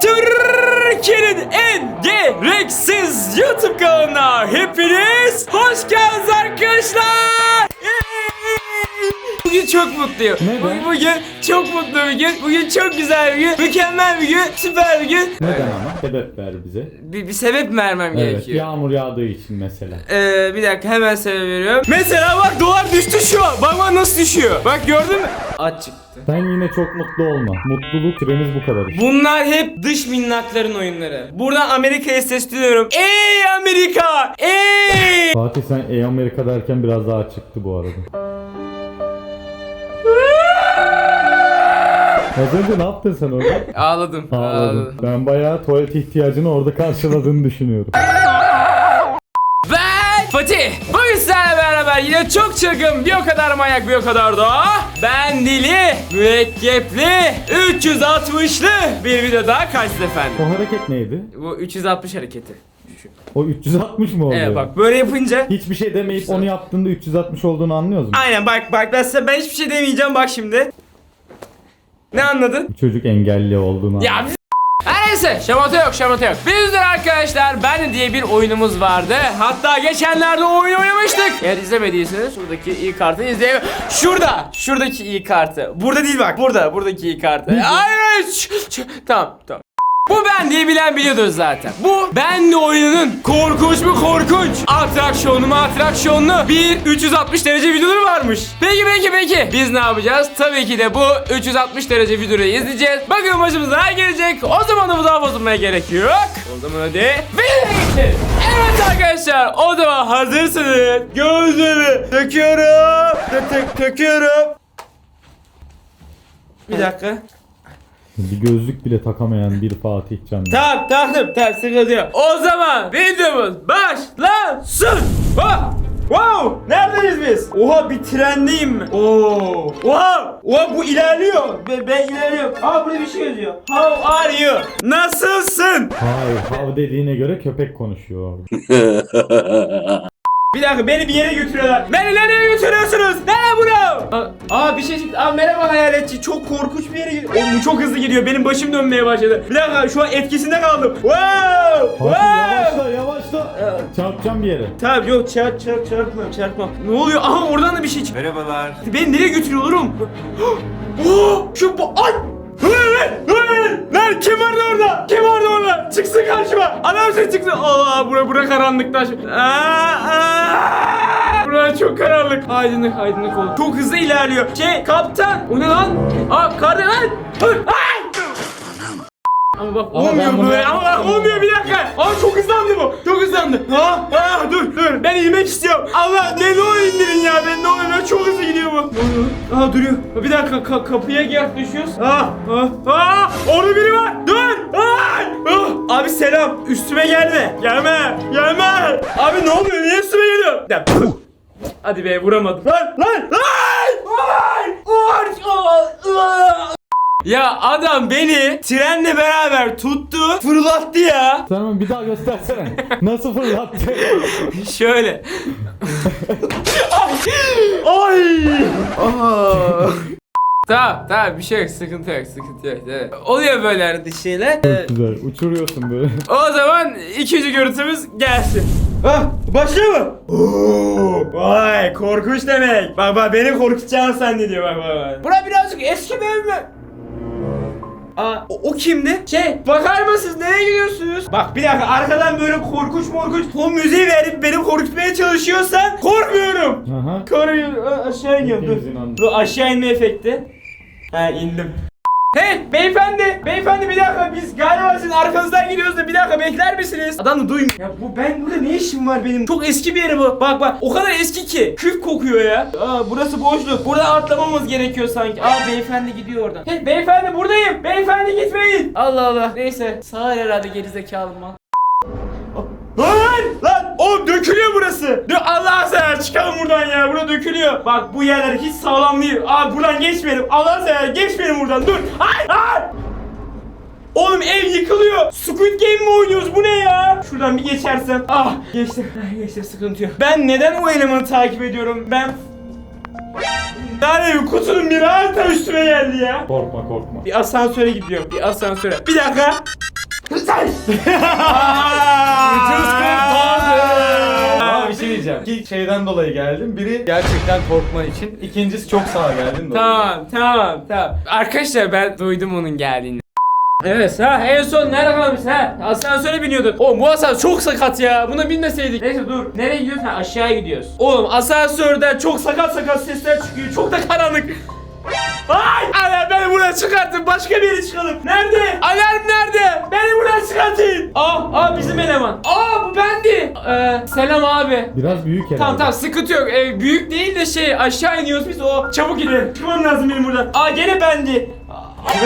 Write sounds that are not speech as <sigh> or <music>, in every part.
Türkiye'nin en çok mutluyum. Neden? Bugün, çok mutlu bir gün. Bugün çok güzel bir gün. Mükemmel bir gün. Süper bir gün. Neden ama? Sebep ver bize. Bir, bir sebep vermem Evet, gerekiyor. yağmur yağdığı için mesela. Ee, bir dakika hemen sebep veriyorum. Mesela bak dolar düştü şu an. Bak bak nasıl düşüyor. Bak gördün mü? Aç çıktı. Sen yine çok mutlu olma. Mutluluk süremiz bu kadar işte. Bunlar hep dış minnakların oyunları. Buradan Amerika'ya sesleniyorum. Ey Amerika! Ey! Fatih sen Ey Amerika derken biraz daha çıktı bu arada. Az önce ne yaptın sen orada? Ağladım. Ağladım. Ben bayağı tuvalet ihtiyacını orada karşıladığını düşünüyorum. <laughs> Ben Fatih. Bugün sizlerle beraber yine çok çılgın, bir o kadar manyak, bir o kadar da ben dili, mürekkepli, 360'lı bir video daha karşınızda efendim. O hareket neydi? Bu 360 hareketi. Şu. O 360 mı oldu? Evet bak böyle yapınca Hiçbir şey demeyip onu yaptığında 360 olduğunu anlıyoruz mu? Aynen bak bak ben size ben hiçbir şey demeyeceğim bak şimdi. Ne anladın? Çocuk engelli olduğunu Ya biz... Her neyse şamata yok şamata yok. Bizler arkadaşlar Ben diye bir oyunumuz vardı. Hatta geçenlerde o oyunu oynamıştık. Eğer izlemediyseniz şuradaki iyi kartı izleyin. Şurada. Şuradaki iyi kartı. Burada değil bak. Burada. Buradaki iyi kartı. Hayır. ç- ç- Tamam tamam. Bu ben diye bilen biliyordur zaten. Bu benli oyununun korkunç mu korkunç. Atraksiyonlu mu atraksiyonlu bir 360 derece videoları varmış. Peki peki peki. Biz ne yapacağız? Tabii ki de bu 360 derece videoyu izleyeceğiz. Bakın başımıza ne gelecek. O zaman da bu daha bozulmaya gerek yok. O zaman hadi videoya. Evet arkadaşlar o zaman hazırsınız. Gözleri döküyorum. Dö- dö- döküyorum. Bir dakika. Bir gözlük bile takamayan bir Fatih Can. Tamam tamam tamam sıkıntı yok. O zaman videomuz başlasın. Ha! Wow! Neredeyiz biz? Oha bir trendeyim mi? Oo! Oha! Oha bu ilerliyor. Ben, ben ilerliyorum. Aa burada bir şey yazıyor. How are you? Nasılsın? Hayır, hav dediğine göre köpek konuşuyor. <laughs> Bir dakika beni bir yere götürüyorlar. Beni nereye götürüyorsunuz? Nereye bura? Aa, aa bir şey çıktı. Aa merhaba hayaletçi. Çok korkunç bir yere gidiyor. Oğlum bu çok hızlı gidiyor. Benim başım dönmeye başladı. Bir dakika şu an etkisinde kaldım. Wow! Wow! Yavaşla yavaşla. Çarpacağım bir yere. Tamam yok çarp çarp çarpma çarpma. Ne oluyor? Aha oradan da bir şey çıktı. Merhabalar. Beni nereye götürüyor oğlum? <gasps> Oh, şu bu ay! Lan kim vardı orada? Kim vardı orada? Çıksın karşıma. Adam şey çıksın. Allah bura bura karanlıkta. Aa, aa. Bura çok karanlık. Aydınlık aydınlık oldu. Çok hızlı ilerliyor. Şey kaptan. O ne lan? Aa kardeş. Dur. Ama bak Ama ben olmuyor bunu böyle ama bak olmuyor bir dakika. Aa çok hızlandı bu. Çok hızlandı. Ha, ha dur dur. Ben inmek istiyorum. Allah ne ne olur indirin ya. Ben ne olur çok hızlı gidiyor bu. Ne oluyor? Aa duruyor. Bir dakika ka- kapıya yaklaşıyoruz. Ah ah ah. Orada biri var. Dur. Ay! Ah. Abi selam. Üstüme gelme. Gelme. Gelme. Abi ne oluyor? Niye üstüme geliyor? Ya. Hadi be vuramadım. Lan lan lan. Ay! Ya adam beni trenle beraber tuttu, fırlattı ya. Onu bir daha göstersene. Nasıl fırlattı? <laughs> Şöyle. Ay! Ay! tamam tamam bir şey yok sıkıntı yok sıkıntı yok. Evet. Oluyor böyle arada şeyler. Ee, Güzel. Uçuruyorsun böyle. o zaman ikinci görüntümüz gelsin. Ah başlıyor mu? Oo, vay korkunç demek. Bak bak beni korkutacağını zannediyor bak bak bak. Bura birazcık eski bir ev mi? Aa, o, o kimdi? Şey, bakar mısınız? Nereye gidiyorsunuz? Bak bir dakika, arkadan böyle korkunç morkunç fon müziği verip beni korkutmaya çalışıyorsan korkmuyorum. Aha. Koruyor, a- aşağı iniyorum. Dur. Dur aşağı inme efekti. Ha indim. Hey beyefendi, beyefendi bir dakika biz galiba sizin arkanızdan gidiyoruz da bir dakika bekler misiniz? Adam da duymuyor. Ya bu ben burada ne işim var benim? Çok eski bir yer bu. Bak bak o kadar eski ki. Küf kokuyor ya. Aa burası boşluk. Burada atlamamız gerekiyor sanki. Aa beyefendi gidiyor oradan. Hey beyefendi buradayım. Beyefendi gitmeyin. Allah Allah. Neyse sağır herhalde gerizekalı mal. Lan lan oğlum dökülüyor burası. Dö Allah sever çıkalım buradan ya. Burada dökülüyor. Bak bu yerler hiç sağlam değil. Abi buradan geçmeyelim. Allah sever geçmeyelim buradan. Dur. Ay ay. Oğlum ev yıkılıyor. Squid Game mi oynuyoruz? Bu ne ya? Şuradan bir geçersem. Ah geçtim. <laughs> Ah, Geçtim sıkıntı yok. Ben neden o elemanı takip ediyorum? Ben Yani kutunun biri harita üstüme geldi ya. Korkma korkma. Bir asansöre gidiyorum. Bir asansöre. Bir dakika. Ucuz <laughs> kurtardı. Diyeceğim. İki şeyden dolayı geldim. Biri gerçekten korkman için. İkincisi çok sağa dolayı. Tamam tamam tamam. Arkadaşlar ben duydum onun geldiğini. Evet ha en son nerede kalmış ha? Asansöre biniyordun. Oğlum bu asansör çok sakat ya. Buna binmeseydik. Neyse dur. Nereye gidiyoruz? Ha aşağıya gidiyoruz. Oğlum asansörden çok sakat sakat sesler çıkıyor. Çok da karanlık. Ay! Alarm beni buradan çıkartın. Başka bir yere çıkalım. Nerede? Alarm nerede? Beni buradan çıkartın. Aa, aa bizim eleman. Aa bu bendi. Ee, selam abi. Biraz büyük herhalde. Tamam tamam sıkıntı yok. Ee, büyük değil de şey aşağı iniyoruz biz o. Çabuk gidelim. Çıkmam lazım benim buradan. Aa gene bendi. Ay,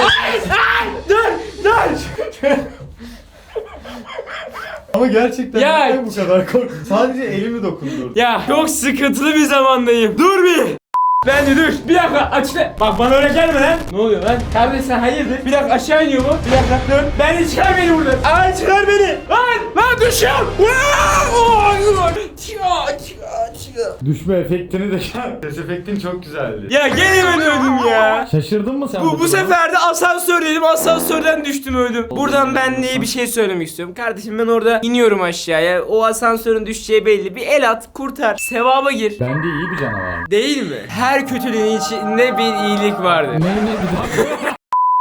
ay, dur dur. <laughs> Ama gerçekten Ya- neden bu kadar kork? Sadece elimi dokundurdu. ya çok sıkıntılı bir zamandayım. Dur bir. Ben de dur. Bir dakika aç lan. Bak bana öyle gelme lan. Ne oluyor lan? Kardeş sen hayırdır? Bir dakika aşağı iniyor bu. Bir dakika dur. Ben de çıkar beni buradan. Ay çıkar beni. Lan lan düşüyorum. Oy. Çıkar çıkar çıkar. Düşme efektini de <laughs> Ses efektin çok güzeldi. Ya gene ben öldüm ya. Şaşırdın mı sen? Bu, bu duruma? sefer de asansör dedim asansörden düştüm öldüm. Buradan ben neye bir şey söylemek istiyorum. Kardeşim ben orada iniyorum aşağıya. O asansörün düşeceği belli. Bir el at kurtar. Sevaba gir. Bende iyi bir canavar. Değil mi? Her kötülüğün içinde bir iyilik vardır. Ne ne bir. <laughs>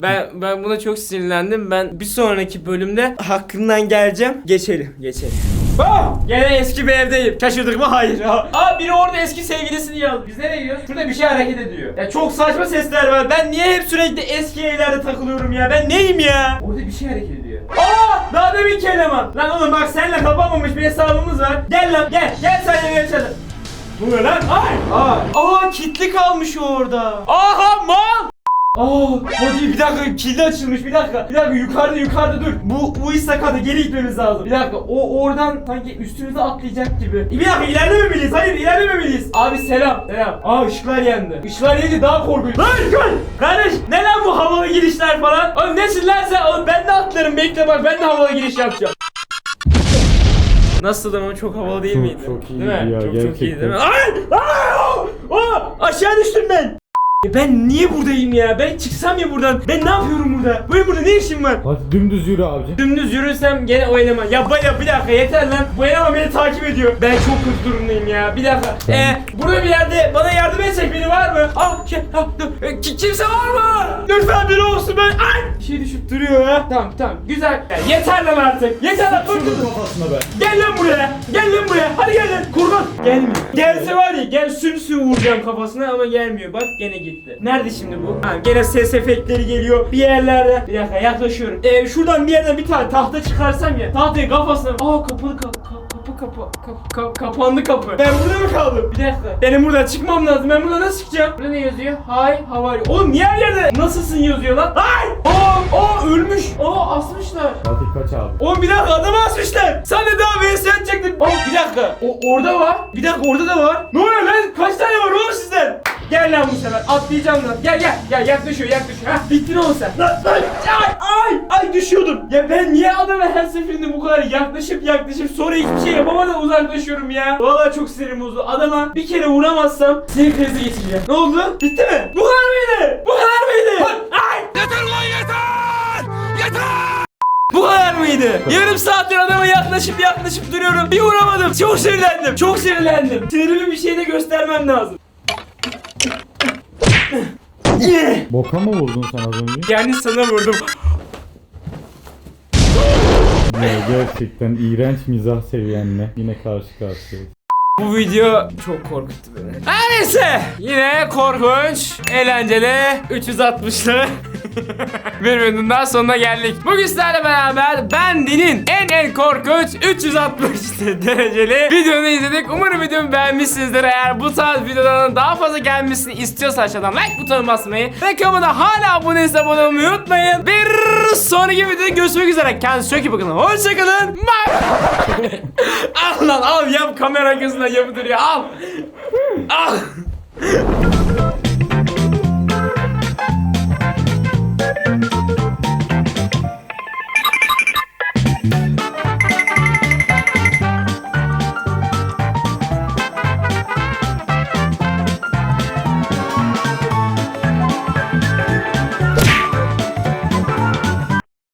Ben ben buna çok sinirlendim. Ben bir sonraki bölümde hakkından geleceğim. Geçelim, geçelim. Aa, gene eski bir evdeyim. Şaşırdık mı? Hayır. Aa, biri orada eski sevgilisini yazdı. Biz nereye gidiyoruz? Şurada bir şey hareket ediyor. Ya çok saçma sesler var. Ben niye hep sürekli eski evlerde takılıyorum ya? Ben neyim ya? Orada bir şey hareket ediyor. Aa! Daha da bir keleman. Lan oğlum bak seninle kapanmamış bir hesabımız var. Gel lan gel. Gel seninle geçelim. Bu ne lan? Ay! Aa! Aa kitli kalmış orada. Aha mal! Aa, hadi bir dakika kilidi açılmış bir dakika. Bir dakika yukarıda yukarıda dur. Bu bu iş sakadı geri gitmemiz lazım. Bir dakika o oradan sanki üstümüze atlayacak gibi. Bir dakika ilerlememeliyiz. Hayır ilerlememeliyiz. Abi selam. Selam. Aa ışıklar yandı. Işıklar yandı daha korkunç. Lan gel. Kardeş ne lan bu havalı girişler falan? Oğlum nesin lan sen? Oğlum ben de atlarım bekle bak ben de havalı giriş yapacağım. Nasıl ama çok havalı değil Çok- miydi? çok değil iyiydi mi? ya, çok çok iyiydi değil mi? gerçekten. Ay! Ay! Aa! Aşağı düştüm ben. Ya ben niye buradayım ya? Ben çıksam ya buradan. Ben ne yapıyorum burada? Benim burada ne işim var? Hadi dümdüz yürü abici. Dümdüz yürürsem gene o eleman. Ya baya bir dakika yeter lan. Bu eleman beni takip ediyor. Ben çok kötü durumdayım ya. Bir dakika. Ee, burada bir yerde bana yardım edecek biri var mı? Al şey, ha, dur. E, ki- kimse var mı? Lütfen biri olsun ben. Ay! Bir şey düşüp duruyor ha. Tamam tamam güzel. Ya, yeter lan artık. Yeter lan. Dur dur dur. kafasına be. Gel lan buraya. Gel lan buraya. Hadi gel lan. Kurban. Gelmiyor. Gelse var ya gel sümsü vuracağım kafasına ama gelmiyor. Bak gene gitti. Nerede şimdi bu? Ha gene ses efektleri geliyor. Bir yerlerde. Bir dakika yaklaşıyorum. Ee, şuradan bir yerden bir tane tahta çıkarsam ya. Tahtayı kafasına. Aa kapalı kapı. Kapı kapı kap, kap- kapandı kapı. Ben burada mı kaldım? Bir dakika. Benim buradan çıkmam lazım. Ben buradan nasıl çıkacağım? Burada ne yazıyor? Hi, how are you? Oğlum niye her yerde nasılsın yazıyor lan? Hay! Aa, aa ölmüş. Aa asmışlar. Fatih kaç abi? Oğlum bir dakika adamı asmışlar. Sen de daha vs atacaktın. Oğlum bir dakika. O orada var. Bir dakika orada da var. Ne oluyor lan? Kaç tane var oğlum sizden? Gel lan bu sefer. Atlayacağım lan. Gel gel. Gel yaklaşıyor yaklaşıyor. Hah bittin oğlum sen. Lan lan. Ay ay. Ay düşüyordum. Ya ben niye adama her seferinde bu kadar yaklaşıp yaklaşıp sonra hiçbir şey yapamadan uzaklaşıyorum ya. Vallahi çok sinirim bozuldu. Adama bir kere vuramazsam sinir krizi geçireceğim. Ne oldu? Bitti mi? Bu kadar mıydı? Bu kadar mıydı? Ay. Bu kadar mıydı? Yarım saattir adama yaklaşıp yaklaşıp duruyorum. Bir vuramadım. Çok sinirlendim. Çok sinirlendim. Sinirimi bir şeyde göstermem lazım. Boka mı vurdun sen az önce? Yani sana vurdum. Ya gerçekten iğrenç mizah seviyenle yine karşı karşıyayız. Bu video çok korkuttu beni. Her neyse. Yine korkunç, eğlenceli, 360'lı <laughs> bir daha sonuna geldik. Bugün sizlerle beraber Bendi'nin en en korkunç 360 <laughs> dereceli videonu izledik. Umarım videomu beğenmişsinizdir. Eğer bu tarz videoların daha fazla gelmesini istiyorsa aşağıdan like butonuna basmayı ve kanalıma hala abone değilseniz abone olmayı unutmayın. Bir sonraki videoda görüşmek üzere. Kendinize çok iyi bakın. Hoşçakalın. Bye. <laughs> al lan al yap kamera Aí é eu me ah! ah!